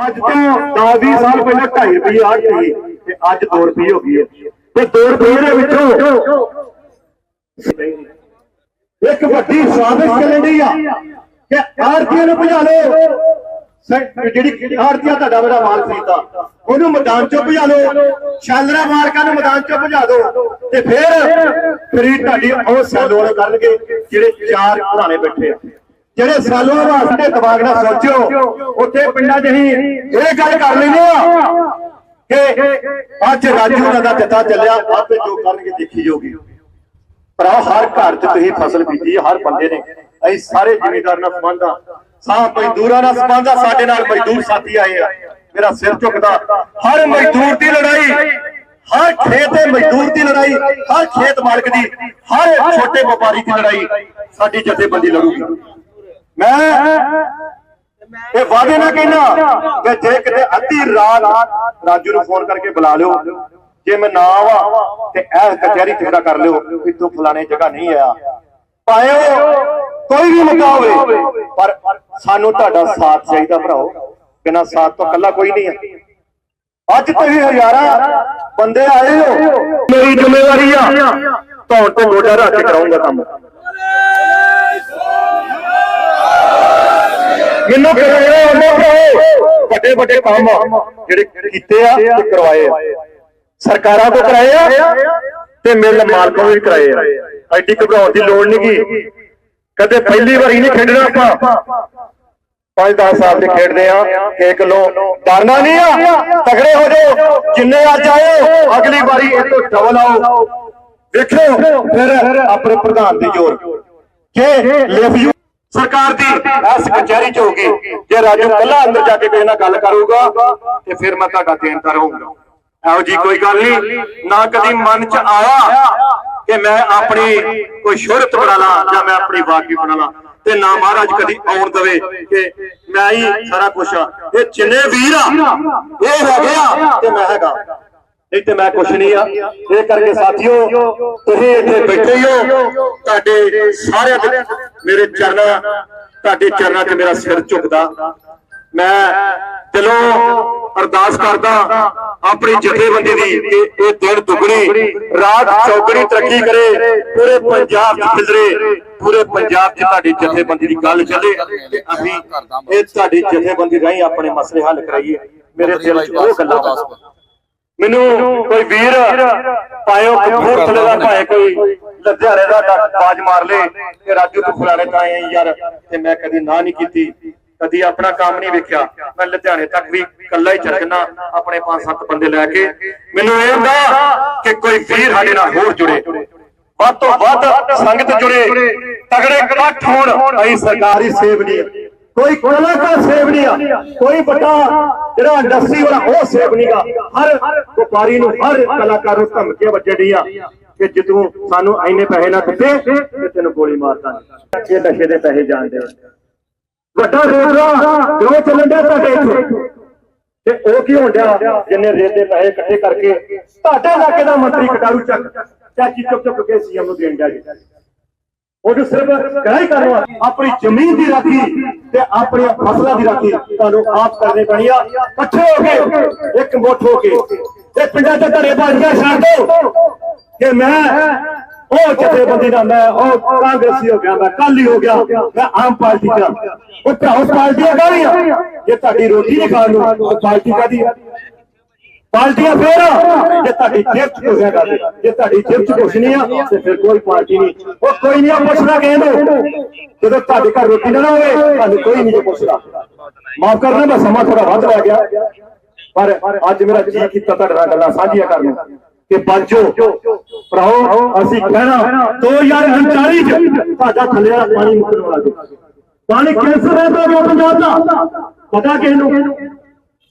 ਅੱਜ ਤੋਂ 10 ਸਾਲ ਪਹਿਲਾਂ 2.5 ਰੁਪਏ ਆੜ ਸੀ ਤੇ ਅੱਜ 2 ਰੁਪਏ ਹੋ ਗਈ ਹੈ ਤੇ 2 ਰੁਪਏ ਦੇ ਵਿੱਚੋਂ ਇੱਕ ਵੱਡੀ ਸਾਜ਼ਿਸ਼ ਚੱਲਣ ਡਈ ਆ ਕਿ ਆਰਤੀਆਂ ਨੂੰ ਭਜਾ ਲਓ। ਜਿਹੜੀ ਆਰਤੀਆਂ ਤੁਹਾਡਾ ਮੇਰਾ ਮਾਲ ਖਰੀਦਾ ਉਹਨੂੰ ਮੈਦਾਨ ਚੋਂ ਭਜਾ ਲਓ। ਸ਼ਾਲਰਾ ਮਾਰਕਾਂ ਨੂੰ ਮੈਦਾਨ ਚੋਂ ਭਜਾ ਦਿਓ। ਤੇ ਫਿਰ, ਫਰੀ ਤੁਹਾਡੀ ਉਹ ਸੈਲੋਨ ਕਰਨਗੇ ਜਿਹੜੇ ਚਾਰ ਘਰਾਣੇ ਬੈਠੇ ਆ। ਜਿਹੜੇ ਸੈਲੋਨ ਵਾਸਤੇ ਦਿਮਾਗ ਨਾਲ ਸੋਚਿਓ, ਉੱਥੇ ਪਿੰਡਾਂ 'ਚ ਹੀ ਇਹ ਗੱਲ ਕਰ ਲੈਂਦੇ ਆ ਕਿ ਅੱਜ ਰਾਜੂ ਉਹਨਾਂ ਦਾ ਜੱਥਾ ਚੱਲਿਆ, ਆਪੇ ਜੋ ਕਰਨਗੇ ਦੇਖੀ ਜਾਊਗੀ। ਭਰਾ ਹਰ ਘਰ 'ਚ ਤੁਸੀਂ ਫਸਲ ਬੀਜੀ ਹਰ ਬੰਦੇ ਨੇ। ਅਸੀਂ ਸਾਰੇ ਜ਼ਿਮੀਂਦਾਰ ਨਾਲ ਸੰਬੰਧ ਆ। ਸਾਹ ਮਜ਼ਦੂਰਾਂ ਨਾਲ ਸੰਬੰਧ ਆ, ਸਾਡੇ ਨਾਲ ਮਜ਼ਦੂਰ ਸਾਥੀ ਆਏ ਆ। ਮੇਰਾ ਸਿਰ ਝੁਕਦਾ। ਹਰ ਮਜ਼ਦੂਰ ਦੀ ਲੜਾਈ, ਹਰ ਖੇਤ ਦੇ ਮਜ਼ਦੂਰ ਦੀ ਲੜਾਈ, ਹਰ ਖੇਤ ਮਾਲਕ ਦੀ, ਹਰ ਛੋਟੇ ਵਪਾਰੀ ਦੀ ਲੜਾਈ, ਸਾਡੀ ਜਥੇਬੰਦੀ ਲੜੂਗੀ। ਮੈਂ ਇਹ ਵਾਅਦੇ ਨਾ ਕਹਿਣਾ ਕਿ ਜੇ ਕਿਤੇ ਅੱਧੀ ਰਾਤ ਰਾਜੂ ਨੂੰ ਫੋਨ ਕਰਕੇ ਬੁਲਾ ਲਿਓ, ਜੇ ਮੈਂ ਨਾ ਆਵਾਂ ਤੇ ਇਹ ਕਚਹਿਰੀ ਠੇੜਾ ਕਰ ਲਿਓ ਕਿ ਤੂੰ ਫਲਾਣੇ ਜਗ੍ਹਾ ਨਹੀਂ ਆਇਆ। ਭਾਵੇਂ ਕੋਈ ਵੀ ਮੁੱਦਾ ਹੋਵੇ, ਪਰ ਸਾਨੂੰ ਤੁਹਾਡਾ ਸਾਥ ਚਾਹੀਦਾ ਭਰਾਓ ਬਿਨਾਂ ਸਾਥ ਤੋਂ ਇਕੱਲਾ ਕੋਈ ਨਹੀਂ ਹੈ ਅੱਜ ਤੁਸੀਂ ਹਜ਼ਾਰਾਂ ਬੰਦੇ ਆਏ ਹੋ। ਮੇਰੀ ਜ਼ਿੰਮੇਵਾਰੀ ਆ, ਧੌਣ ਤੇ ਮੋਢਾ ਰੱਖ ਕੇ ਕਰਾਉਂਗਾ ਕੰਮ। ਮੈਨੂੰ ਕਰਾਇਆ ਉਹਨੇ ਭਰਾਓ ਵੱਡੇ ਵੱਡੇ ਕੰਮ ਜਿਹੜੇ ਕੀਤੇ ਆ ਤੇ ਕਰਵਾਏ ਆ। ਸਰਕਾਰਾਂ ਤੋਂ ਕਰਾਏ ਆ ਤੇ ਮਿਲ ਮਾਲਕਾਂ ਤੋਂ ਵੀ ਕਰਾਏ ਆ। ਐਡੀ ਘਬਰਾਉਣ ਦੀ ਲੋੜ ਨਹੀਂ ਗੀ। ਕਦੇ ਪਹਿਲੀ ਵਾਰੀ ਨਹੀਂ ਖੇਡਣਾ ਆਪਾਂ। 5-10 ਸਾਲ ਦੇ ਖੇਡਦੇ ਆ, ਕਿ ਕਿਲੋ ਡਰਨਾ ਨਹੀਂ ਆ ਤਗੜੇ ਹੋ ਜਾਓ। ਜਿੰਨੇ ਅੱਜ ਆਏ, ਅਗਲੀ ਵਾਰੀ ਇਹ ਤੋਂ ਡਬਲ ਆਓ। ਵੇਖੋ ਫਿਰ ਆਪਣੇ ਪ੍ਰਧਾਨ ਦੀ ਜ਼ੋਰ। ਕਿ ਲਿਵ ਸਰਕਾਰ ਦੀ ਇਸ ਕਚਹਿਰੀ ਚ ਹੋਗੀ ਜੇ ਰਾਜੂ ਕੱਲਾ ਅੰਦਰ ਜਾ ਕੇ ਕਿਸੇ ਨਾਲ ਗੱਲ ਕਰੂਗਾ, ਤੇ ਫਿਰ ਮੈਂ ਤੁਹਾਡਾ ਦੇਣਦਾਰ ਹੋਊਂਗਾ ਇਹੋ ਜੀ ਕੋਈ ਗੱਲ ਨਹੀਂ। ਨਾ ਕਦੀ ਮਨ ਚ ਆਇਆ ਕਿ ਮੈਂ ਆਪਣੀ ਕੋਈ ਸ਼ੋਹਰਤ ਬਣਾ ਲਾਂ ਜਾਂ ਮੈਂ ਆਪਣੀ ਵਾਗੀ ਬਣਾ ਲਾਂ। ਤੇ ਨਾ ਮਹਾਰਾਜ ਕਦੀ ਆਉਣ ਦਵੇ ਕਿ ਮੈਂ ਹੀ ਸਾਰਾ ਕੁਝ ਇਹ ਜਿੰਨੇ ਵੀਰ ਆ, ਇਹ ਹੈਗੇ ਆ ਤੇ ਮੈਂ ਹੈਗਾ। ਨਹੀਂ ਤੇ ਮੈਂ ਕੁਛ ਨਹੀਂ ਆ। ਇਹ ਕਰਕੇ ਸਾਥੀਓ, ਤੁਸੀਂ ਇੱਥੇ ਬੈਠੇ ਹੋ ਤੁਹਾਡੇ ਸਾਰਿਆਂ ਦੇ ਮੇਰੇ ਚਰਨਾਂ, ਤੁਹਾਡੇ ਚਰਨਾਂ 'ਤੇ ਮੇਰਾ ਸਿਰ ਝੁਕਦਾ। ਮੈਂ ਦਿਲੋਂ ਅਰਦਾਸ ਕਰਦਾ ਆਪਣੀ ਜਥੇਬੰਦੀ ਦੀ ਕਿ ਇਹ ਦਿਨ ਦੁਗਣੀ, ਰਾਤ ਚੌਗਣੀ ਤਰੱਕੀ ਕਰੇ, ਪੂਰੇ ਪੰਜਾਬ 'ਚ ਖਿਲਰੇ, ਪੂਰੇ ਪੰਜਾਬ 'ਚ ਤੁਹਾਡੀ ਜਥੇਬੰਦੀ ਦੀ ਗੱਲ ਚੱਲੇ ਤੇ ਅਸੀਂ ਇਹ ਤੁਹਾਡੀ ਜਥੇਬੰਦੀ ਰਾਹੀਂ ਆਪਣੇ ਮਸਲੇ ਹੱਲ ਕਰਾਈਏ। ਮੇਰੇ ਦਿਲ 'ਚ ਉਹ ਗੱਲਾਂ ਬਸ। ਮੈਨੂੰ ਕੋਈ ਵੀਰ ਪਾਇਓ ਕਪੂਰਥਲੇ ਦਾ ਭਾਵੇਂ ਕੋਈ ਲੁਧਿਆਣੇ ਦਾ ਬਾਜ ਮਾਰ ਲੇ ਕਿ ਰਾਜੂ ਤੂੰ ਫਲਾਣੇ ਤਾਂ ਆਏ ਯਾਰ। ਤੇ ਮੈਂ ਕਦੀ ਨਾ ਨਹੀਂ ਕੀਤੀ ਕਦੀ ਆਪਣਾ ਕੰਮ ਨਹੀਂ ਵੇਖਿਆ। ਮੈਂ ਲੁਧਿਆਣੇ ਤੱਕ ਵੀ ਇਕੱਲਾ ਹੀ ਜੰਨਾ ਆਪਣੇ ਪੰਜ ਸੱਤ ਬੰਦੇ ਲੈ ਕੇ। ਮੈਨੂੰ ਇਹ ਹੁੰਦਾ ਕਿ ਕੋਈ ਵੀਰ ਸਾਡੇ ਨਾਲ ਹੋਰ ਜੁੜੇ। ਵੱਧ ਤੋਂ ਵੱਧ ਸੰਗਤ ਜੁੜੇ। ਤਗੜੇ ਇਕੱਠ ਹੋਣ। ਅਸੀਂ ਸਰਕਾਰੀ ਸੇਵ ਨਹੀਂ। ਕੋਈ ਕਲਾਕਾਰ ਸੇਵ ਨਹੀਂ ਆ। ਕੋਈ ਵੱਡਾ ਜਿਹੜਾ ਇੰਡਸਟਰੀ ਵਾਲਾ ਉਹ ਸੇਵ ਨਹੀਂਗਾ ਹਰ ਵਪਾਰੀ ਨੂੰ ਹਰ ਕਲਾਕਾਰ ਨੂੰ ਧਮਕੀਆਂ ਵੱਜਣੀਆਂ ਕਿ ਜੇ ਸਾਨੂੰ ਐਨੇ ਪੈਸੇ ਨਾ ਦਿੱਤੇ ਤੇ ਤੈਨੂੰ ਗੋਲੀ ਮਾਰ ਦਾਂਗੇ ਇਹ ਨਸ਼ੇ ਦੇ ਪੈਸੇ ਜਾਣਦੇ ਆ। ਵੱਡਾ ਰੇਜ਼ਾ ਕਿਉਂ ਚੱਲਣ ਡਿਆ ਤੁਹਾਡੇ ਇੱਥੇ? ਤੇ ਉਹ ਕੀ ਹੋਣ ਜਿੰਨੇ ਰੇਤ ਦੇ ਪੈਸੇ ਇਕੱਠੇ ਕਰਕੇ ਤੁਹਾਡੇ ਇਲਾਕੇ ਦਾ ਮੰਤਰੀ ਕਟਾਰੂ ਚੱਕ, ਚਾਚੀ ਚੁੱਕ ਚੁੱਕ ਕੇ ਸੀਐਮ ਨੂੰ ਦੇਣ ਡਿਆ ਜੀ। ਉਹਨੂੰ ਸਿਰਫ ਕੜਾਈ ਕਰਵਾ ਆਪਣੀ ਜ਼ਮੀਨ ਦੀ ਰਾਖੀ ਤੇ ਆਪਣੀਆਂ ਫਸਲਾਂ ਦੀ ਰਾਖੀ ਤੁਹਾਨੂੰ ਆਪ ਕਰਨੀ ਪੈਣੀ ਆ। ਇਕੱਠੇ ਹੋ ਕੇ, ਇੱਕ ਮੁੱਠ ਹੋ ਕੇ। ਤੇ ਪਿੰਡਾਂ 'ਚ ਘਰੇ ਬਾਜੀਆਂ ਛੱਡ ਦਿਓ ਕਿ ਮੈਂ ਉਹ ਜਥੇਬੰਦੀ ਦਾ, ਮੈਂ ਉਹ ਕਾਂਗਰਸੀ ਹੋ ਗਿਆ, ਮੈਂ ਕਾਲੀ ਹੋ ਗਿਆ, ਮੈਂ ਆਮ ਪਾਰਟੀ ਦਾ। ਉਹ ਭਰਾਓ ਪਾਰਟੀਆਂ ਕਾਹਦੀਆਂ ਜੇ ਤੁਹਾਡੀ ਰੋਟੀ ਨਹੀਂ ਖਾਣ ਨੂੰ ਪਾਰਟੀ ਕਾਹਦੀ ਆ? ਪਾਰਟੀਆਂ ਫੇਰ ਜੇ ਤੁਹਾਡੀ ਜੇਬ ਚ ਕੁਛ ਹੈਗਾ ਤੇ, ਜੇ ਤੁਹਾਡੀ ਜੇਬ ਚ ਕੁਛ ਨਹੀਂ ਆ ਤੇ ਫਿਰ ਕੋਈ ਪਾਰਟੀ ਨਹੀਂ। ਉਹ ਕੋਈ ਨਹੀਂ ਆ ਪੁੱਛਣਾ ਜਦੋਂ ਤੁਹਾਡੇ ਘਰ ਰੋਟੀ ਨਾ ਹੋਵੇ ਤੁਹਾਨੂੰ ਕੋਈ ਨਹੀਂ ਪੁੱਛਦਾ। ਮਾਫ ਕਰਨਾ ਮੈਂ ਸਮਾਂ ਥੋੜਾ ਵੱਧ ਲੱਗ ਗਿਆ। ਪਰ ਅੱਜ ਮੇਰਾ ਜੀ ਕੀਤਾ ਤੁਹਾਡੇ ਨਾਲ ਗੱਲਾਂ ਸਾਂਝੀਆਂ ਕਰਨ ਕਿ ਬਾਜੋ ਭਰਾਓ ਅਸੀਂ ਕਹਿਣਾ 2039 ਚ ਤੁਹਾਡਾ ਥੱਲੇ ਵਾਲਾ ਪਾਣੀ ਮੁੱਕਣ ਵਾਲਾ ਪਾਣੀ ਕੈਂਸਰ ਹੈ ਤਾਂ ਪੰਜਾਬ ਦਾ? ਪਤਾ ਕਿਸ ਨੂੰ?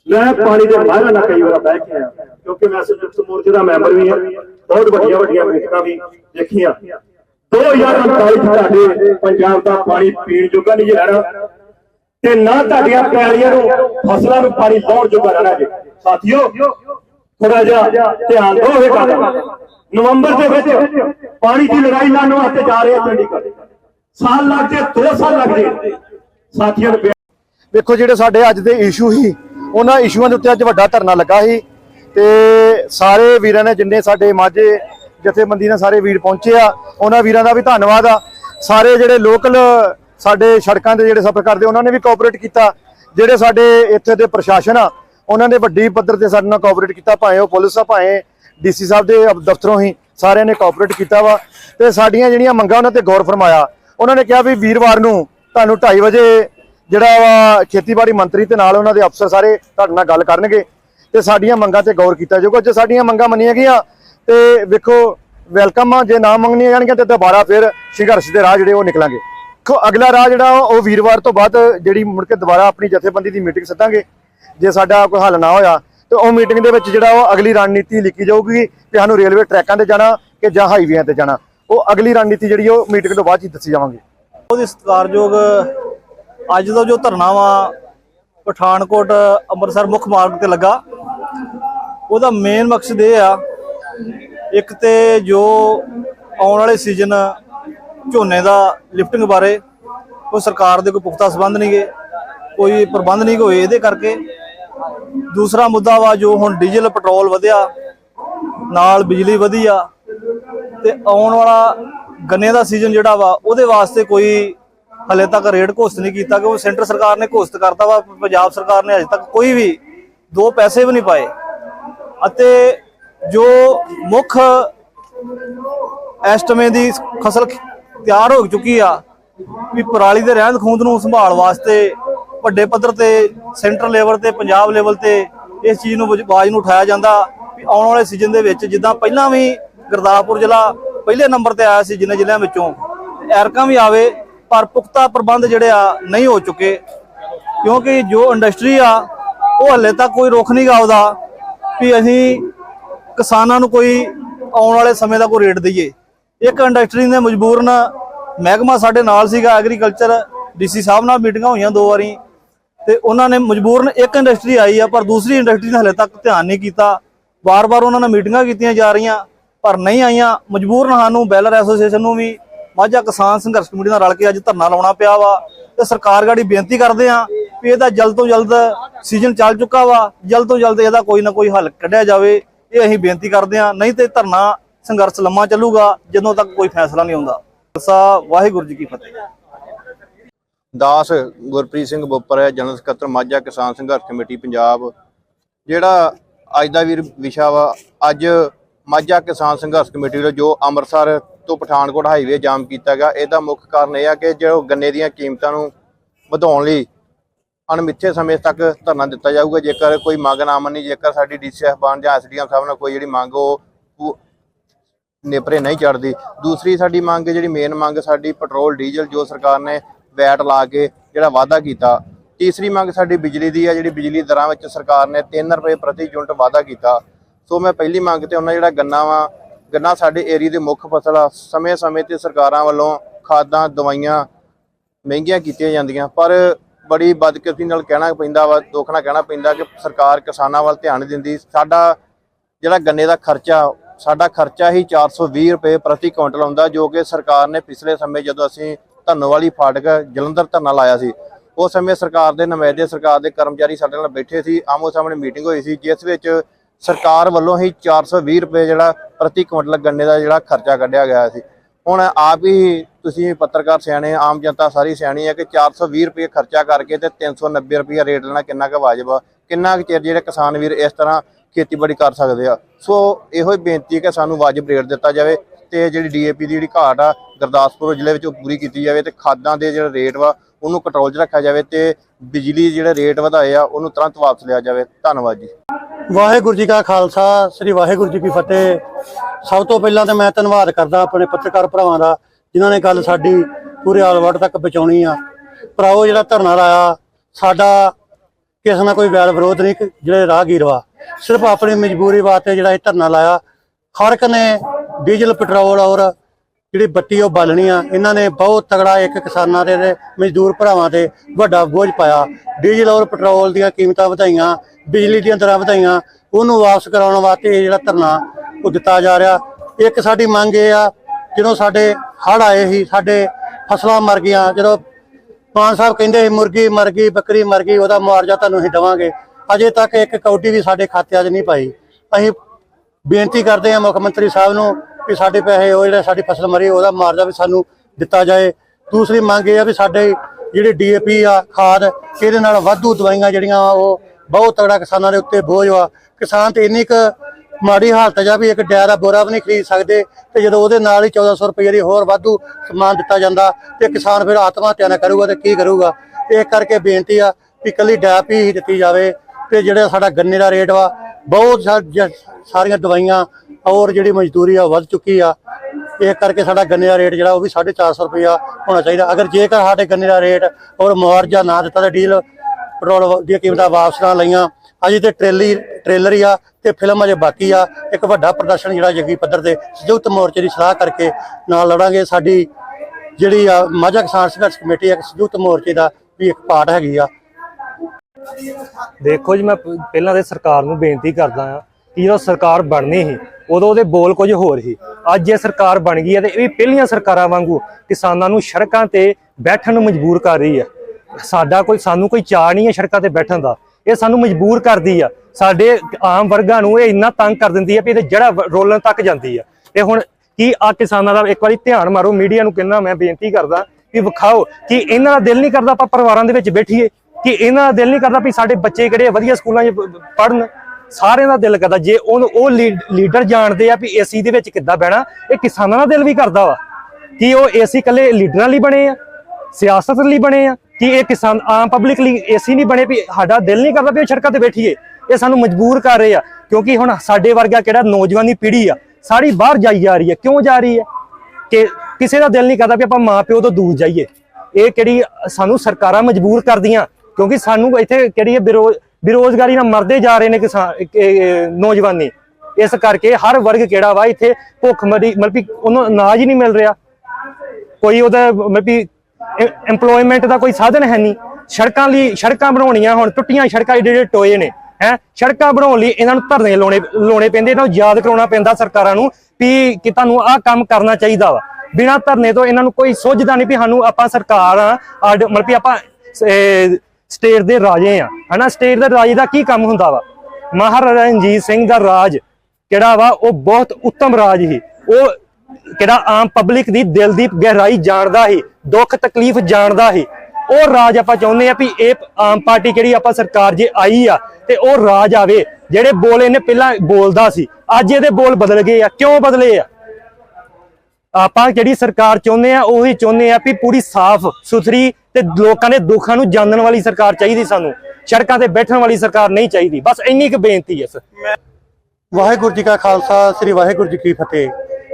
ਮੈਂ ਪਾਣੀ ਦੇ ਬਾਹਰ ਨਾ ਕਈ ਵਾਰ ਬਹਿ ਕੇ ਆਇਆ, ਕਿਉਂਕਿ ਮੈਂ ਸੰਯੁਕਤ ਮੋਰਚੇ ਦਾ ਮੈਂਬਰ ਵੀ ਹਾਂ। ਬਹੁਤ ਵੱਡੀਆਂ ਵੱਡੀਆਂ ਮੀਟਿੰਗਾਂ ਵੀ ਦੇਖੀਆਂ। 2039 ਚ ਤੁਹਾਡੇ ਪੰਜਾਬ ਦਾ ਪਾਣੀ ਪੀਣ ਜੋਗਾ ਨਹੀਂ ਰਹਿਣਾ ਤੇ ਨਾ ਤੁਹਾਡੀਆਂ ਪੈਲੀਆਂ ਨੂੰ, ਫਸਲਾਂ ਨੂੰ ਪਾਣੀ ਪਾਉਣ ਜੋਗਾ ਰਹਿਣਾ ਜੇ। ਸਾਥੀਓ ਥੋੜਾ ਜਿਹਾ ਧਿਆਨ ਦਿਓ ਇਹ ਗੱਲ। ਨਵੰਬਰ ਦੇ ਵਿੱਚ ਪਾਣੀ ਦੀ ਲੜਾਈ ਲੜਨ ਵਾਸਤੇ ਜਾ ਰਹੇ ਚੰਡੀਗੜ੍ਹ। ਸਾਲ ਲੱਗ ਜੇ 2 ਸਾਲ ਲੱਗ ਜੇ। ਸਾਥੀਆਂ ਨੂੰ ਬੇ- ਵੇਖੋ ਜਿਹੜੇ ਸਾਡੇ ਅੱਜ ਦੇ ਇਸ਼ੂ ਹੀ ਉਹਨਾਂ ਇਸ਼ੂਆਂ ਦੇ ਉੱਤੇ ਅੱਜ ਵੱਡਾ ਧਰਨਾ ਲੱਗਾ ਸੀ ਤੇ ਸਾਰੇ ਵੀਰਾਂ ਨੇ ਜਿੰਨੇ ਸਾਡੇ ਮਾਝੇ ਜਥੇਬੰਦੀ ਨਾਲ ਸਾਰੇ ਵੀਰ ਪਹੁੰਚੇ ਆ, ਉਹਨਾਂ ਵੀਰਾਂ ਦਾ ਵੀ ਧੰਨਵਾਦ ਆ। ਸਾਰੇ ਜਿਹੜੇ ਲੋਕਲ ਸਾਡੇ ਸੜਕਾਂ ਤੇ ਜਿਹੜੇ ਸਫ਼ਰ ਕਰਦੇ, ਉਹਨਾਂ ਨੇ ਵੀ ਕੋਆਪਰੇਟ ਕੀਤਾ। ਜਿਹੜੇ ਸਾਡੇ ਇੱਥੇ ਦੇ ਪ੍ਰਸ਼ਾਸਨ ਆ, ਉਹਨਾਂ ਨੇ ਵੱਡੀ ਪੱਧਰ ਤੇ ਸਾਡੇ ਨਾਲ ਕੋਆਪਰੇਟ ਕੀਤਾ, ਭਾਵੇਂ ਉਹ ਪੁਲਿਸ ਆ, ਭਾਵੇਂ ਡੀਸੀ ਸਾਹਿਬ ਦੇ ਦਫ਼ਤਰੋਂ ਹੀ ਸਾਰਿਆਂ ਨੇ ਕੋਆਪਰੇਟ ਕੀਤਾ ਵਾ। ਤੇ ਸਾਡੀਆਂ ਜਿਹੜੀਆਂ ਮੰਗਾਂ ਉਹਨਾਂ ਤੇ ਗੌਰ ਫਰਮਾਇਆ। ਉਹਨਾਂ ਨੇ ਕਿਹਾ ਵੀ ਵੀਰਵਾਰ ਨੂੰ ਤੁਹਾਨੂੰ 2:30 ਵਜੇ ਜਿਹੜਾ ਵਾ ਖੇਤੀਬਾੜੀ ਮੰਤਰੀ ਤੇ ਨਾਲ ਉਹਨਾਂ ਦੇ ਅਫਸਰ ਸਾਰੇ ਤੁਹਾਡੇ ਨਾਲ ਗੱਲ ਕਰਨਗੇ ਤੇ ਸਾਡੀਆਂ ਮੰਗਾਂ ਤੇ ਗੌਰ ਕੀਤਾ ਜਾਊਗਾ। ਜੇ ਸਾਡੀਆਂ ਮੰਗਾਂ ਮੰਨੀਆਂ ਗਈਆਂ ਤੇ ਵੇਖੋ ਵੈਲਕਮ ਆ। ਜੇ ਨਾ ਮੰਗਣੀਆਂ ਜਾਣਗੀਆਂ ਤੇ ਦੁਬਾਰਾ ਫਿਰ ਸੰਘਰਸ਼ ਦੇ ਰਾਹ ਜਿਹੜੇ ਉਹ ਨਿਕਲਾਂਗੇ। ਦੇਖੋ, ਅਗਲਾ ਰਾਹ ਜਿਹੜਾ ਉਹ ਵੀਰਵਾਰ ਤੋਂ ਬਾਅਦ ਜਿਹੜੀ ਮੁੜ ਕੇ ਦੁਬਾਰਾ ਆਪਣੀ ਜਥੇਬੰਦੀ ਦੀ ਮੀਟਿੰਗ ਸੱਦਾਂਗੇ। ਜੇ ਸਾਡਾ ਕੋਈ ਹੱਲ ਨਾ ਹੋਇਆ ਤੇ ਉਹ ਮੀਟਿੰਗ ਦੇ ਵਿੱਚ ਜਿਹੜਾ ਉਹ ਅਗਲੀ ਰਣਨੀਤੀ ਲਿਖੀ ਜਾਊਗੀ ਕਿ ਸਾਨੂੰ ਰੇਲਵੇ ਟਰੈਕਾਂ ਤੇ ਜਾਣਾ ਕਿ ਜਾਂ ਹਾਈਵੇਆਂ ਤੇ ਜਾਣਾ। ਉਹ ਅਗਲੀ ਰਣਨੀਤੀ ਜਿਹੜੀ ਉਹ ਮੀਟਿੰਗ ਤੋਂ ਬਾਅਦ ਹੀ ਦੱਸੀ ਜਾਵਾਂਗੇ। ਉਹਦੇ ਸਤਿਕਾਰਯੋਗ ਅੱਜ ਦਾ ਜੋ ਧਰਨਾ ਵਾ, ਪਠਾਨਕੋਟ, ਅੰਮ੍ਰਿਤਸਰ ਮੁੱਖ ਮਾਰਗ ਤੇ ਲੱਗਾ। ਉਹਦਾ ਮੇਨ ਮਕਸਦ ਇਹ ਆ, ਇੱਕ ਤੇ ਜੋ ਆਉਣ ਵਾਲੇ ਸੀਜ਼ਨ ਝੋਨੇ ਦਾ ਲਿਫਟਿੰਗ ਬਾਰੇ ਕੋਈ ਸਰਕਾਰ ਦੇ ਕੋਈ ਪੁਖਤਾ ਸਬੰਧ ਨਹੀਂਗੇ ਕੋਈ ਪ੍ਰਬੰਧ ਨਹੀਂ ਹੋਏ ਇਹਦੇ ਕਰਕੇ। ਦੂਸਰਾ ਮੁੱਦਾ ਵਾ ਜੋ ਹੁਣ ਡੀਜ਼ਲ ਪੈਟਰੋਲ ਵਧਿਆ, ਨਾਲ ਬਿਜਲੀ ਵਧੀ ਆ, ਤੇ ਆਉਣ ਵਾਲਾ ਗੰਨੇ ਦਾ ਸੀਜ਼ਨ ਜਿਹੜਾ ਵਾ, ਉਹਦੇ ਵਾਸਤੇ ਕੋਈ ਹਲੇ ਤੱਕ ਰੇਟ ਘੋਸ਼ਿਤ ਨਹੀਂ ਕੀਤਾ ਕਿਉਂਕਿ ਸੈਂਟਰ ਸਰਕਾਰ ਨੇ ਘੋਸ਼ਿਤ ਕਰਤਾ ਵਾ, ਪੰਜਾਬ ਸਰਕਾਰ ਨੇ ਅਜੇ ਤੱਕ ਕੋਈ ਵੀ ਦੋ ਪੈਸੇ ਵੀ ਨਹੀਂ ਪਾਏ। ਅਤੇ ਜੋ ਮੁੱਖ ਐਸਟਮੇ ਦੀ ਫਸਲ ਤਿਆਰ ਹੋ ਚੁੱਕੀ ਆ, ਵੀ ਪਰਾਲੀ ਦੇ ਰਹਿੰਦ ਖੂੰਦ ਨੂੰ ਸੰਭਾਲ ਵਾਸਤੇ ਵੱਡੇ ਪੱਧਰ ਤੇ ਸੈਂਟਰ ਲੈਵਲ ਤੇ, ਪੰਜਾਬ ਲੈਵਲ ਤੇ ਇਸ ਚੀਜ਼ ਨੂੰ ਆਵਾਜ਼ ਨੂੰ ਉਠਾਇਆ ਜਾਂਦਾ ਵੀ ਆਉਣ ਵਾਲੇ ਸੀਜ਼ਨ ਦੇ ਵਿੱਚ ਜਿੱਦਾਂ ਪਹਿਲਾਂ ਵੀ ਗੁਰਦਾਸਪੁਰ ਜ਼ਿਲ੍ਹਾ ਪਹਿਲੇ ਨੰਬਰ ਤੇ ਆਇਆ ਸੀ, ਜਿੰਨੇ ਜ਼ਿਲ੍ਹਿਆਂ ਵਿੱਚੋਂ, ਐਰਕਾਂ ਵੀ ਆਵੇ ਪਰ ਪੁਖਤਾ ਪ੍ਰਬੰਧ ਜਿਹੜੇ ਆ ਨਹੀਂ ਹੋ ਚੁੱਕੇ। ਕਿਉਂਕਿ ਜੋ ਇੰਡਸਟਰੀ ਆ, ਉਹ ਹਲੇ ਤੱਕ ਕੋਈ ਰੁਖ ਨਹੀਂ ਗਾਉਂਦਾ ਵੀ ਅਸੀਂ ਕਿਸਾਨਾਂ ਨੂੰ ਕੋਈ ਆਉਣ ਵਾਲੇ ਸਮੇਂ ਦਾ ਕੋਈ ਰੇਟ ਦਈਏ। ਇੱਕ ਇੰਡਸਟਰੀ ਨੇ ਮਜਬੂਰਨ ਮਹਿਕਮਾ ਸਾਡੇ ਨਾਲ ਸੀਗਾ ਐਗਰੀਕਲਚਰ ਡੀਸੀ ਸਾਹਿਬ ਨਾਲ ਮੀਟਿੰਗਾਂ ਹੋਈਆਂ ਦੋ ਵਾਰੀ ਤੇ ਉਹਨਾਂ ਨੇ ਮਜਬੂਰਨ ਇੱਕ ਇੰਡਸਟਰੀ ਆਈ ਆ, ਪਰ ਦੂਸਰੀ ਇੰਡਸਟਰੀ ਨੇ ਹਲੇ ਤੱਕ ਧਿਆਨ ਨਹੀਂ ਕੀਤਾ। ਵਾਰ-ਵਾਰ ਉਹਨਾਂ ਨਾਲ ਮੀਟਿੰਗਾਂ ਕੀਤੀਆਂ ਜਾ ਰਹੀਆਂ, ਪਰ ਨਹੀਂ ਆਈਆਂ। ਮਜਬੂਰਨ ਸਾਨੂੰ ਬੈਲਰ ਐਸੋਸੀਏਸ਼ਨ ਨੂੰ ਵੀ ਮਾਝਾ ਕਿਸਾਨ ਸੰਘਰਸ਼ ਕਮੇਟੀ ਨਾਲ ਰਲ ਕੇ ਅੱਜ ਧਰਨਾ ਲਾਉਣਾ ਪਿਆ ਵਾ ਤੇ ਸਰਕਾਰ ਗਾੜੀ ਬੇਨਤੀ ਕਰਦੇ ਆ ਵੀ ਇਹਦਾ ਜਲਦ ਤੋਂ ਜਲਦ ਸੀਜ਼ਨ ਚੱਲ ਚੁੱਕਾ ਵਾ, ਜਲਦ ਤੋਂ ਜਲਦ ਇਹਦਾ ਕੋਈ ਨਾ ਕੋਈ ਹੱਲ ਕੱਢਿਆ ਜਾਵੇ, ਇਹ ਅਸੀਂ ਬੇਨਤੀ ਕਰਦੇ ਆ। ਨਹੀਂ ਤੇ ਧਰਨਾ ਸੰਘਰਸ਼ ਲੰਮਾ ਚੱਲੂਗਾ, ਜਦੋਂ ਤੱਕ ਕੋਈ ਫੈਸਲਾ ਨਹੀਂ ਆਉਂਦਾ। ਖਾਲਸਾ, ਵਾਹਿਗੁਰੂ ਜੀ ਕੀ ਫਤਿਹ। ਦਾਸ ਗੁਰਪ੍ਰੀਤ ਸਿੰਘ ਬੋਪਰ ਹੈ, ਜਨਰਲ ਸਕੱਤਰ ਮਾਝਾ ਕਿਸਾਨ ਸੰਘਰਸ਼ ਕਮੇਟੀ, ਪੰਜਾਬ। ਜਿਹੜਾ ਅੱਜ ਦਾ ਵੀ ਵਿਸ਼ਾ ਵਾ, ਅੱਜ ਮਾਝਾ ਕਿਸਾਨ ਸੰਘਰਸ਼ ਕਮੇਟੀ ਵੱਲੋਂ ਜੋ ਅੰਮ੍ਰਿਤਸਰ ਤੋਂ ਪਠਾਨਕੋਟ ਹਾਈਵੇ ਜਾਮ ਕੀਤਾ ਗਿਆ। ਇਹਦਾ ਮੁੱਖ ਕਾਰਨ ਇਹ ਆ ਕਿ ਜੋ ਗੰਨੇ ਦੀਆਂ ਕੀਮਤਾਂ ਨੂੰ ਵਧਾਉਣ ਲਈ ਅਣਮਿੱਥੇ ਸਮੇਂ ਤੱਕ ਧਰਨਾ ਦਿੱਤਾ ਜਾਊਗਾ। ਜੇਕਰ ਕੋਈ ਮੰਗ ਨਾ ਮੰਨੀ, ਜੇਕਰ ਸਾਡੀ ਡੀਸੀਐਫ ਸਾਹਿਬਾਨ ਜਾਂ ਐਸਡੀਐਮ ਸਾਹਿਬ ਨਾਲ ਕੋਈ ਜਿਹੜੀ ਮੰਗ ਉਹ ਨੇਪਰੇ ਨਹੀਂ ਚੜਦੀ ਦੂਸਰੀ ਸਾਡੀ ਮੰਗ, ਜਿਹੜੀ ਮੇਨ ਮੰਗ ਸਾਡੀ ਪੈਟਰੋਲ, ਡੀਜ਼ਲ, ਜੋ ਸਰਕਾਰ ਨੇ ਵੈਟ ਲਾ ਕੇ ਜਿਹੜਾ ਵਾਅਦਾ ਕੀਤਾ। ਤੀਸਰੀ ਮੰਗ ਸਾਡੀ ਬਿਜਲੀ ਦੀ ਹੈ ਜਿਹੜੀ ਬਿਜਲੀ ਦਰਾਂ ਵਿੱਚ ਸਰਕਾਰ ਨੇ 3 ਰੁਪਏ ਪ੍ਰਤੀ ਯੂਨਿਟ ਵਾਅਦਾ ਕੀਤਾ। ਸੋ ਮੈਂ ਪਹਿਲੀ ਮੰਗ ਤੇ ਉਹਨਾਂ ਜਿਹੜਾ ਗੰਨਾ ਵਾ ਗੰਨਾ ਸਾਡੇ ਏਰੀਆ ਦੀ ਮੁੱਖ ਫਸਲ ਆ। ਸਮੇਂ-ਸਮੇਂ ਤੇ ਸਰਕਾਰਾਂ ਵੱਲੋਂ ਖਾਦਾਂ, ਦਵਾਈਆਂ ਮਹਿੰਗੀਆਂ ਕੀਤੀਆਂ ਜਾਂਦੀਆਂ। ਪਰ ਬੜੀ ਬਦਕਿਸਮਤੀ ਨਾਲ ਕਹਿਣਾ ਪੈਂਦਾ ਵਾ, ਦੁੱਖ ਨਾਲ ਕਹਿਣਾ ਪੈਂਦਾ ਕਿ ਸਰਕਾਰ ਕਿਸਾਨਾਂ ਵੱਲ ਧਿਆਨ ਨਹੀਂ ਦਿੰਦੀ। ਸਾਡਾ ਜਿਹੜਾ ਗੰਨੇ ਦਾ ਖਰਚਾ, ਸਾਡਾ ਖਰਚਾ ਹੀ 420 ਰੁਪਏ ਪ੍ਰਤੀ ਕੁਇੰਟਲ ਆਉਂਦਾ ਜੋ ਕਿ ਸਰਕਾਰ ਨੇ ਪਿਛਲੇ ਸਮੇਂ ਜਦੋਂ ਅਸੀਂ ਧੰਨੋਵਾਲੀ ਫਾਟਕ, ਜਲੰਧਰ ਧਰਨਾ ਲਾਇਆ ਸੀ, ਉਸ ਸਮੇਂ ਸਰਕਾਰ ਦੇ ਨੁਮਾਇੰਦੇ, ਸਰਕਾਰ ਦੇ ਕਰਮਚਾਰੀ ਸਾਡੇ ਨਾਲ ਬੈਠੇ ਸੀ ਆਮੋ ਸਾਹਮਣੇ ਮੀਟਿੰਗ ਹੋਈ ਸੀ, ਜਿਸ ਵਿੱਚ ਸਰਕਾਰ ਵੱਲੋਂ ਹੀ 420 ਰੁਪਏ ਜਿਹੜਾ ਪ੍ਰਤੀ ਕੁਇੰਟਲ ਗੰਨੇ ਦਾ ਜਿਹੜਾ ਖਰਚਾ ਕੱਢਿਆ ਗਿਆ ਸੀ। ਹੁਣ ਆਪ ਹੀ ਤੁਸੀਂ ਪੱਤਰਕਾਰ ਸਿਆਣੇ, ਆਮ ਜਨਤਾ ਸਾਰੀ ਸਿਆਣੀ ਹੈ ਕਿ 420 ਰੁਪਏ ਖਰਚਾ ਕਰਕੇ ਤੇ 390 ਰੁਪਏ ਰੇਟ ਲੈਣਾ ਕਿੰਨਾ ਕੁ ਵਾਜਬ ਆ। ਕਿੰਨਾ ਕੁ ਚਿਰ ਜਿਹੜੇ ਕਿਸਾਨ ਵੀਰ ਇਸ ਤਰ੍ਹਾਂ ਖੇਤੀਬਾੜੀ ਕਰ ਸਕਦੇ ਆ। ਸੋ ਇਹੋ ਹੀ ਬੇਨਤੀ ਹੈ ਕਿ ਸਾਨੂੰ ਵਾਜਬ ਰੇਟ ਦਿੱਤਾ ਜਾਵੇ ਤੇ ਜਿਹੜੀ ਡੀਏਪੀ ਦੀ ਜਿਹੜੀ ਘਾਟ ਆ, ਗੁਰਦਾਸਪੁਰ ਜ਼ਿਲ੍ਹੇ ਵਿੱਚ ਉਹ ਪੂਰੀ ਕੀਤੀ ਜਾਵੇ ਤੇ ਖਾਦਾਂ ਦੇ ਜਿਹੜਾ ਰੇਟ ਵਾ ਉਹਨੂੰ ਕੰਟਰੋਲ 'ਚ ਰੱਖਿਆ ਜਾਵੇ ਤੇ ਬਿਜਲੀ ਜਿਹੜੇ ਰੇਟ ਵਧਾਏ ਆ, ਉਹਨੂੰ ਤੁਰੰਤ ਵਾਪਸ ਲਿਆ ਜਾਵੇ। ਧੰਨਵਾਦ ਜੀ। ਵਾਹਿਗੁਰੂ ਜੀ ਕਾ ਖਾਲਸਾ, ਸ੍ਰੀ ਵਾਹਿਗੁਰੂ ਜੀ ਕੀ ਫਤਿਹ। ਸਭ ਤੋਂ ਪਹਿਲਾਂ ਤਾਂ ਮੈਂ ਧੰਨਵਾਦ ਕਰਦਾ ਆਪਣੇ ਪੱਤਰਕਾਰ ਭਰਾਵਾਂ ਦਾ, ਜਿਨ੍ਹਾਂ ਨੇ ਗੱਲ ਸਾਡੀ ਪੂਰੇ ਆਲਵਰਡ ਤੱਕ ਪਹੁੰਚਾਉਣੀ ਆ। ਭਰਾਵੋ, ਜਿਹੜਾ ਧਰਨਾ ਲਾਇਆ, ਸਾਡਾ ਕਿਸੇ ਨਾਲ ਕੋਈ ਵੈਲ ਵਿਰੋਧ ਨਹੀਂ, ਜਿਹੜੇ ਰਾਹਗੀਰ ਵਾ। ਸਿਰਫ ਆਪਣੀ ਮਜਬੂਰੀ ਵਾਸਤੇ ਜਿਹੜਾ ਇਹ ਧਰਨਾ ਲਾਇਆ ਹਰ ਇੱਕ ਨੇ ਡੀਜ਼ਲ, ਪੈਟਰੋਲ ਔਰ ਜਿਹੜੀ ਬੱਤੀ ਉਹ ਬਾਲਣੀ ਆ, ਇਹਨਾਂ ਨੇ ਬਹੁਤ ਤਗੜਾ ਇੱਕ ਕਿਸਾਨਾਂ ਦੇ ਤੇ, ਮਜ਼ਦੂਰ ਭਰਾਵਾਂ ਤੇ ਵੱਡਾ ਬੋਝ ਪਾਇਆ। ਡੀਜ਼ਲ ਔਰ ਪੈਟਰੋਲ ਦੀਆਂ ਕੀਮਤਾਂ ਵਧਾਈਆਂ, ਬਿਜਲੀ ਦੀਆਂ ਦਰਾਂ ਵਧਾਈਆਂ, ਉਹਨੂੰ ਵਾਪਸ ਕਰਾਉਣ ਵਾਸਤੇ ਇਹ ਜਿਹੜਾ ਧਰਨਾ ਉਹ ਦਿੱਤਾ ਜਾ ਰਿਹਾ। ਇੱਕ ਸਾਡੀ ਮੰਗ ਇਹ ਆ, ਜਦੋਂ ਸਾਡੇ ਹੜ੍ਹ ਆਏ ਸੀ, ਸਾਡੇ ਫਸਲਾਂ ਮਰ ਗਈਆਂ, ਜਦੋਂ ਮਾਨ ਸਾਹਿਬ ਕਹਿੰਦੇ ਸੀ, ਮੁਰਗੀ ਮਰ ਗਈ, ਬੱਕਰੀ ਮਰ ਗਈ, ਉਹਦਾ ਮੁਆਵਜ਼ਾ ਤੁਹਾਨੂੰ ਅਸੀਂ ਦੇਵਾਂਗੇ। ਅਜੇ ਤੱਕ ਇੱਕ ਕੌਡੀ ਵੀ ਸਾਡੇ ਖਾਤਿਆਂ 'ਚ ਨਹੀਂ ਪਾਈ। ਅਸੀਂ ਬੇਨਤੀ ਕਰਦੇ ਹਾਂ ਮੁੱਖ ਮੰਤਰੀ ਸਾਹਿਬ ਨੂੰ ਵੀ ਸਾਡੇ ਪੈਸੇ, ਉਹ ਜਿਹੜਾ ਸਾਡੀ ਫਸਲ ਮਰੀ, ਉਹਦਾ ਮੁਆਵਜ਼ਾ ਵੀ ਸਾਨੂੰ ਦਿੱਤਾ ਜਾਏ। ਦੂਸਰੀ ਮੰਗ ਇਹ ਆ ਵੀ ਸਾਡੇ ਜਿਹੜੇ ਡੀਏਪੀ ਆ, ਖਾਦ, ਇਹਦੇ ਨਾਲ ਵਾਧੂ ਦਵਾਈਆਂ ਜਿਹੜੀਆਂ ਵਾ ਉਹ ਬਹੁਤ ਤਗੜਾ ਕਿਸਾਨਾਂ ਦੇ ਉੱਤੇ ਬੋਝ ਵਾ। ਕਿਸਾਨ ਤੇ ਇੰਨੀ ਕੁ ਮਾੜੀ ਹਾਲਤ ਜਾ ਵੀ ਇੱਕ ਡਿਆ ਦਾ ਬੋਰਾ ਵੀ ਨਹੀਂ ਖਰੀਦ ਸਕਦੇ ਤੇ ਜਦੋਂ ਉਹਦੇ ਨਾਲ ਹੀ 1400 ਰੁਪਏ ਦੀ ਹੋਰ ਵਾਧੂ ਸਮਾਨ ਦਿੱਤਾ ਜਾਂਦਾ ਤੇ ਕਿਸਾਨ ਫਿਰ ਆਤਮ ਹੱਤਿਆ ਨਾ ਕਰੂਗਾ ਤੇ ਕੀ ਕਰੂਗਾ? ਇਹ ਕਰਕੇ ਬੇਨਤੀ ਆ ਵੀ ਕੱਲੀ ਡੈਪ ਹੀ ਦਿੱਤੀ ਜਾਵੇ। ਤੇ ਜਿਹੜਾ ਸਾਡਾ ਗੰਨੇ ਦਾ ਰੇਟ ਵਾ, ਬਹੁਤ ਸਾ- ਜ- ਸਾਰੀਆਂ ਦਵਾਈਆਂ ਔਰ ਜਿਹੜੀ ਮਜ਼ਦੂਰੀ ਆ ਉਹ ਵੱਧ ਚੁੱਕੀ ਆ। ਇਹ ਕਰਕੇ ਸਾਡਾ ਗੰਨੇ ਦਾ ਰੇਟ ਜਿਹੜਾ ਉਹ ਵੀ 450 ਰੁਪਇਆ ਹੋਣਾ ਚਾਹੀਦਾ। ਅਗਰ ਜੇਕਰ ਸਾਡੇ ਗੰਨੇ ਦਾ ਰੇਟ ਔਰ ਮੁਆਵਜ਼ਾ ਨਾ ਦਿੱਤਾ ਤਾਂ ਡੀਜ਼ਲ ਪੈਟਰੋਲ ਦੀਆਂ ਕੀਮਤਾਂ ਵਾਪਸ ਨਾ ਲਈਆਂ। ਅਜੇ ਤੇ ਟ੍ਰੇਲੀ, ਟ੍ਰੇਲਰ ਹੀ ਆ ਤੇ ਫਿਲਮ ਅਜੇ ਬਾਕੀ ਆ। ਇੱਕ ਵੱਡਾ ਪ੍ਰਦਰਸ਼ਨ ਜਿਹੜਾ ਜੱਗੀ ਪੱਧਰ ਤੇ ਸੰਯੁਕਤ ਮੋਰਚੇ ਦੀ ਸਲਾਹ ਕਰਕੇ ਨਾਲ ਲੜਾਂਗੇ। ਸਾਡੀ ਜਿਹੜੀ ਆ ਮਾਝਾ ਕਿਸਾਨ ਸੰਘਰਸ਼ ਕਮੇਟੀ ਆ, ਇੱਕ ਸੰਯੁਕਤ ਮੋਰਚੇ ਦਾ ਵੀ ਇੱਕ ਪਾਰਟ ਹੈਗੀ ਆ। ਦੇਖੋ ਜੀ, ਮੈਂ ਪਹਿਲਾਂ ਤੇ ਸਰਕਾਰ ਨੂੰ ਬੇਨਤੀ ਕਰਦਾ ਆ ਕਿ ਜਦੋਂ ਸਰਕਾਰ ਬਣਨੀ ਸੀ, ਉਦੋਂ ਉਹਦੇ ਬੋਲ ਕੁਝ ਹੋਰ ਸੀ। ਅੱਜ ਇਹ ਸਰਕਾਰ ਬਣ ਗਈ ਹੈ, ਤੇ ਇਹ ਵੀ ਪਹਿਲੀਆਂ ਸਰਕਾਰਾਂ ਵਾਂਗੂ ਕਿਸਾਨਾਂ ਨੂੰ ਸੜਕਾਂ ਤੇ ਬੈਠਣ ਨੂੰ ਮਜਬੂਰ ਕਰ ਰਹੀ ਹੈ। ਸਾਡਾ ਕੋਈ, ਸਾਨੂੰ ਕੋਈ ਚਾਅ ਨਹੀਂ ਹੈ ਸੜਕਾਂ ਤੇ ਬੈਠਣ ਦਾ। ਇਹ ਸਾਨੂੰ ਮਜਬੂਰ ਕਰਦੀ ਆ। ਸਾਡੇ ਆਮ ਵਰਗਾਂ ਨੂੰ ਇਹ ਇੰਨਾ ਤੰਗ ਕਰ ਦਿੰਦੀ ਹੈ ਵੀ ਇਹਦੇ ਜੜਾ ਰੋਲਣ ਤੱਕ ਜਾਂਦੀ ਆ। ਤੇ ਹੁਣ ਕੀ ਆ ਕਿਸਾਨਾਂ ਦਾ ਇੱਕ ਵਾਰੀ ਧਿਆਨ ਮਾਰੋ, ਮੀਡੀਆ ਨੂੰ ਕਹਿੰਦਾ ਮੈਂ ਬੇਨਤੀ ਕਰਦਾ ਕਿ ਵਿਖਾਓ ਕਿ ਇਹਨਾਂ ਦਾ ਦਿਲ ਨਹੀਂ ਕਰਦਾ ਆਪਾਂ ਪਰਿਵਾਰਾਂ ਦੇ ਵਿੱਚ ਬੈਠੀਏ। ਕਿ ਇਹਨਾਂ ਦਾ ਦਿਲ ਨਹੀਂ ਕਰਦਾ ਵੀ ਸਾਡੇ ਬੱਚੇ ਕਿਹੜੇ ਵਧੀਆ ਸਕੂਲਾਂ 'ਚ ਪੜਨ ਸਾਰਿਆਂ ਦਾ ਦਿਲ ਕਰਦਾ, ਜੇ ਉਹ ਉਹ ਲੀਡਰ ਜਾਣਦੇ ਆ ਵੀ ਏਸੀ ਦੇ ਵਿੱਚ ਕਿੱਦਾਂ ਬਹਿਣਾ, ਇਹ ਕਿਸਾਨਾਂ ਦਾ ਦਿਲ ਵੀ ਕਰਦਾ ਵਾ ਕਿ ਉਹ ਏਸੀ ਕੱਲੇ ਲੀਡਰਾਂ ਲਈ ਬਣੇ ਆ, ਸਿਆਸਤ ਲਈ ਬਣੇ ਆ, ਕਿ ਇਹ ਕਿਸਾਨ, ਆਮ ਪਬਲਿਕ ਲਈ ਏਸੀ ਨਹੀਂ ਬਣੇ ਵੀ ਸਾਡਾ ਦਿਲ ਨਹੀਂ ਕਰਦਾ ਵੀ ਉਹ ਸੜਕਾਂ ਤੇ ਬੈਠੀਏ। ਇਹ ਸਾਨੂੰ ਮਜਬੂਰ ਕਰ ਰਹੇ ਆ, ਕਿਉਂਕਿ ਹੁਣ ਸਾਡੇ ਵਰਗਾ ਕਿਹੜਾ ਨੌਜਵਾਨੀ ਪੀੜ੍ਹੀ ਆ, ਸਾਰੀ ਬਾਹਰ ਜਾਈ ਜਾ ਰਹੀ ਹੈ ਕਿਉਂ ਜਾ ਰਹੀ ਹੈ ਕਿ ਕਿਸੇ ਦਾ ਦਿਲ ਨਹੀਂ ਕਰਦਾ ਵੀ ਆਪਾਂ ਮਾਂ ਪਿਓ ਤੋਂ ਦੂਰ ਜਾਈਏ। ਇਹ ਕਿਹੜੀ ਸਾਨੂੰ ਸਰਕਾਰਾਂ ਮਜਬੂਰ ਕਰਦੀਆਂ ਕਿਉਂਕਿ ਸਾਨੂੰ ਇੱਥੇ ਕਿਹੜੀ ਹੈ ਬੇਰੋ- ਬੇਰੋਜ਼ਗਾਰੀ ਨਾਲ ਮਰਦੇ ਜਾ ਰਹੇ ਨੇ ਕਿਸਾਨ ਨੌਜਵਾਨੀ। ਇਸ ਕਰਕੇ ਹਰ ਵਰਗ ਕਿਹੜਾ ਵਾ, ਇੱਥੇ ਭੁੱਖ ਮਰੀ, ਮਤਲਬ ਵੀ ਉਹਨੂੰ ਅਨਾਜ ਹੀ ਨਹੀਂ ਮਿਲ ਰਿਹਾ। ਕੋਈ ਉਹਦਾ, ਮਤਲਬ ਵੀ EMPLOYMENT ਦਾ ਕੋਈ ਸਾਧਨ ਹੈ ਨਹੀਂ। ਸੜਕਾਂ ਲਈ, ਸੜਕਾਂ ਬਣਾਉਣੀਆਂ ਹੁਣ, ਟੁੱਟੀਆਂ ਸੜਕਾਂ ਏਡੇ ਏਡੇ ਟੋਏ ਨੇ, ਹੈ, ਸੜਕਾਂ ਬਣਾਉਣ ਲਈ ਇਹਨਾਂ ਨੂੰ ਧਰਨੇ ਲਾਉਣੇ ਲਾਉਣੇ ਪੈਂਦੇ, ਇਹਨਾਂ ਨੂੰ ਯਾਦ ਕਰਾਉਣਾ ਪੈਂਦਾ ਸਰਕਾਰਾਂ ਨੂੰ ਵੀ ਕਿ ਤੁਹਾਨੂੰ ਆਹ ਕੰਮ ਕਰਨਾ ਚਾਹੀਦਾ ਵਾ। ਬਿਨਾਂ ਧਰਨੇ ਤੋਂ ਇਹਨਾਂ ਨੂੰ ਕੋਈ ਸੋਝਦਾ ਨਹੀਂ ਵੀ ਸਾਨੂੰ ਆਪਾਂ ਸਰਕਾਰ ਆ ਮਤਲਬ ਵੀ ਆਪਾਂ ਸਟੇਟ ਦੇ ਰਾਜੇ ਆ, ਹਨਾ? ਸਟੇਟ ਦੇ ਰਾਜੇ ਦਾ ਕੀ ਕੰਮ ਹੁੰਦਾ ਵਾ? ਮਹਾਰਾਜਾ ਰਣਜੀਤ ਸਿੰਘ ਦਾ ਰਾਜ ਕਿਹੜਾ ਵਾ? ਉਹ ਬਹੁਤ ਉੱਤਮ ਰਾਜ ਸੀ। ਉਹ ਕਿਹੜਾ ਆਮ ਪਬਲਿਕ ਦੀ ਦਿਲ ਦੀ ਗਹਿਰਾਈ ਜਾਣਦਾ ਸੀ, ਦੁੱਖ ਤਕਲੀਫ ਜਾਣਦਾ ਸੀ। ਉਹ ਰਾਜ ਆਪਾਂ ਚਾਹੁੰਦੇ ਆ ਵੀ ਇਹ ਆਮ ਪਾਰਟੀ ਕਿਹੜੀ ਆਪਾਂ ਸਰਕਾਰ ਜੇ ਆਈ ਆ ਤੇ ਉਹ ਰਾਜ ਆਵੇ, ਜਿਹੜੇ ਬੋਲ ਇਹਨੇ ਪਹਿਲਾਂ ਬੋਲਦਾ ਸੀ, ਅੱਜ ਇਹਦੇ ਬੋਲ ਬਦਲ ਗਏ ਆ। ਕਿਉਂ ਬਦਲੇ ਆ? ਆਪਾਂ ਜਿਹੜੀ ਸਰਕਾਰ ਚਾਹੁੰਦੇ ਆ, ਉਹੀ ਚਾਹੁੰਦੇ ਆ ਵੀ ਪੂਰੀ ਸਾਫ਼ ਸੁਥਰੀ ਤੇ ਲੋਕਾਂ ਦੇ ਦੁੱਖਾਂ ਨੂੰ ਜਾਣਨ ਵਾਲੀ ਸਰਕਾਰ ਚਾਹੀਦੀ ਸਾਨੂੰ। ਸੜਕਾਂ ਤੇ ਬੈਠਣ ਵਾਲੀ ਸਰਕਾਰ ਨਹੀਂ ਚਾਹੀਦੀ। ਬਸ ਇੰਨੀ ਕੁ ਬੇਨਤੀ ਹੈ, ਸਰ। ਵਾਹਿਗੁਰੂ ਜੀ ਕਾ ਖਾਲਸਾ, ਸ੍ਰੀ ਵਾਹਿਗੁਰੂ ਜੀ ਕੀ ਫਤਿਹ।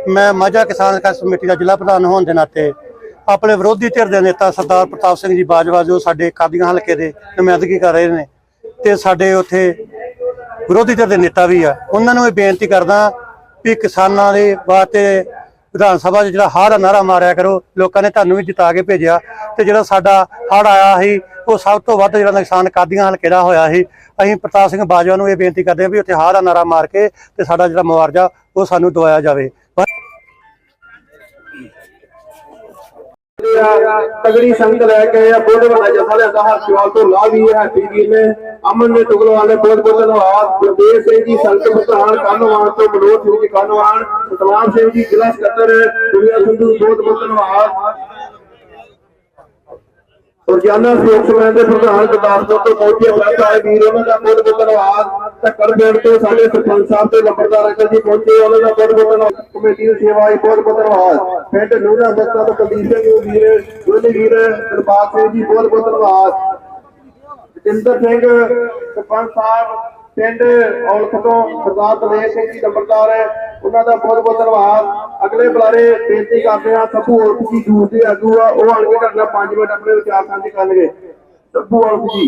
ਮੈਂ ਮਾਝਾ ਕਿਸਾਨ ਸੰਘਰਸ਼ ਕਮੇਟੀ ਦਾ ਜ਼ਿਲ੍ਹਾ ਪ੍ਰਧਾਨ ਹੋਣ ਦੇ ਨਾਤੇ ਆਪਣੇ ਵਿਰੋਧੀ ਧਿਰ ਦੇ ਨੇਤਾ ਸਰਦਾਰ ਪ੍ਰਤਾਪ ਸਿੰਘ ਜੀ ਬਾਜਵਾ ਜੋ ਸਾਡੇ ਕਾਦੀਆਂ ਹਲਕੇ ਦੇ ਨੁਮਾਇੰਦਗੀ ਕਰ ਰਹੇ ਨੇ ਤੇ ਸਾਡੇ ਉੱਥੇ ਵਿਰੋਧੀ ਧਿਰ ਦੇ ਨੇਤਾ ਵੀ ਆ, ਉਹਨਾਂ ਨੂੰ ਇਹ ਬੇਨਤੀ ਕਰਦਾ ਵੀ ਕਿਸਾਨਾਂ ਦੇ ਵਾਸਤੇ ਵਿਧਾਨ ਸਭਾ 'ਚ ਜਿਹੜਾ ਹਾਰ ਦਾ ਨਾਰਾ ਮਾਰਿਆ ਕਰੋ, ਲੋਕਾਂ ਨੇ ਤੁਹਾਨੂੰ ਵੀ ਜਿਤਾ ਕੇ ਭੇਜਿਆ ਤੇ ਜਿਹੜਾ ਸਾਡਾ ਹੜ ਆਇਆ ਸੀ, ਉਹ ਸਭ ਤੋਂ ਵੱਧ ਜਿਹੜਾ ਨੁਕਸਾਨ ਕਾਦੀਆਂ ਹਲਕੇ ਦਾ ਹੋਇਆ ਸੀ? ਅਸੀਂ ਪ੍ਰਤਾਪ ਸਿੰਘ ਬਾਜਵਾ ਨੂੰ ਇਹ ਬੇਨਤੀ ਕਰਦੇ ਹਾਂ ਵੀ ਉੱਥੇ ਹਾਰ ਦਾ ਨਾਰਾ ਮਾਰ ਕੇ ਤੇ ਸਾਡਾ ਜਿਹੜਾ ਮੁਆਵਜ਼ਾ ਉਹ ਸਾਨੂੰ ਦਵਾਇਆ ਜਾਵੇ। ਤਗੜੀ ਸੰਗਤ ਲੈ ਕੇ ਆਏ ਆ, ਬਹੁਤ ਵੱਡਾ ਜਥਾ ਲਿਆਂਦਾ ਹਰਸ਼ਵਾਲ ਤੋਂ ਲਾ ਵੀ ਹੈ ਵੀਰ ਨੇ। ਅਮਨ ਨੇ ਤੁਗਲਵਾਲ ਨੇ ਬਹੁਤ ਬਹੁਤ ਧੰਨਵਾਦ। ਗੁਰਦੇਵ ਸਿੰਘ ਜੀ ਸੰਤ ਪ੍ਰਧਾਨ ਕਾਨੋਵਾਨ ਤੋਂ ਮਨੋਜ ਸਿੰਘ ਜੀ ਕਾਨੋਵਾਨ ਸਤਨਾਮ ਸਿੰਘ ਜੀ, ਜ਼ਿਲ੍ਹਾ ਸਕੱਤਰ ਦੁਨੀਆ ਸੰਧੂ ਬਹੁਤ ਬਹੁਤ ਧੰਨਵਾਦ। ਰੋਜ਼ਾਨਾ ਸਪੋਕਸਮੈਨ ਦੇ ਪ੍ਰਧਾਨ ਗੁਰਦਾਸਪੁਰ ਤੋਂ ਪਹੁੰਚੇ ਪ੍ਰੈਸ ਵਾਲੇ ਵੀਰ, ਉਹਨਾਂ ਦਾ ਬਹੁਤ ਬਹੁਤ ਧੰਨਵਾਦ ਧੱਕੜ ਪਿੰਡ ਤੋਂ ਸਾਡੇ ਸਰਪੰਚ ਸਾਹਿਬ ਤੇ ਲੰਬੜਦਾਰ ਅੰਕਲ ਜੀ ਪਹੁੰਚੇ, ਉਹਨਾਂ ਦਾ ਬਹੁਤ ਬਹੁਤ ਧੰਨਵਾਦ ਕਮੇਟੀ ਦੀ ਸੇਵਾ ਲਈ ਬਹੁਤ ਬਹੁਤ ਧੰਨਵਾਦ। ਪਿੰਡ ਨੂਰਾ ਬੱਤਾ ਤੋਂ ਕੁਲਦੀਪ ਸਿੰਘ ਜੀ ਵੀਰ, ਦੋਨੇ ਵੀਰ ਦਿਲਬਾਗ ਸਿੰਘ ਜੀ, ਬਹੁਤ ਬਹੁਤ ਧੰਨਵਾਦ। ਜਤਿੰਦਰ ਸਿੰਘ, ਸਰਪੰਚ ਸਾਹਿਬ, ਪਿੰਡ ਔਲਖ ਤੋਂ ਸਰਦਾਰ ਦਲੇਰ ਸਿੰਘ ਜੀ, ਨੰਬਰਦਾਰ ਹੈ ਉਹਨਾਂ ਦਾ ਬਹੁਤ ਬਹੁਤ ਧੰਨਵਾਦ। ਅਗਲੇ ਬੁਲਾਰੇ ਬੇਨਤੀ ਕਰਦੇ ਹਾਂ ਸਭੂ ਔਲਖ ਜੀ ਜੂਰ ਦੇ ਆਗੂ ਆ, ਉਹ ਆਣ ਕੇ ਕਰਨਾ 5 ਮਿੰਟ ਆਪਣੇ ਵਿਚਾਰ ਸਾਂਝੇ ਕਰਨਗੇ। ਸਭੂ ਔਲਖ ਜੀ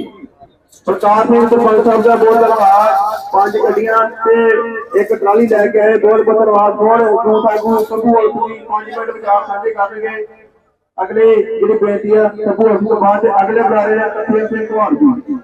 ਪ੍ਰਕਾਸ਼ ਸਿੰਘ ਸਰਪੰਚ ਸਾਹਿਬ ਦਾ ਬਹੁਤ ਧੰਨਵਾਦ। ਪੰਜ ਗੱਡੀਆਂ ਤੇ ਇੱਕ ਟਰਾਲੀ ਲੈ ਕੇ ਆਏ, ਬਹੁਤ ਬਹੁਤ ਧੰਨਵਾਦ। ਬਹੁਤ ਜੋ ਆਗੂ, ਸਭੂ ਔਲਖ ਜੀ 5 ਮਿੰਟ ਵਿਚਾਰ ਸਾਂਝੇ ਕਰਨਗੇ। ਅਗਲੇ ਜਿਹੜੀ ਬੇਨਤੀ ਆ, ਸਭੂ ਔਲਖ ਤੋਂ ਬਾਅਦ ਅਗਲੇ ਬੁਲਾਰੇ ਆ ਤਸੀਮ ਸਿੰਘ ਕੁਮਾਰ ਜੀ।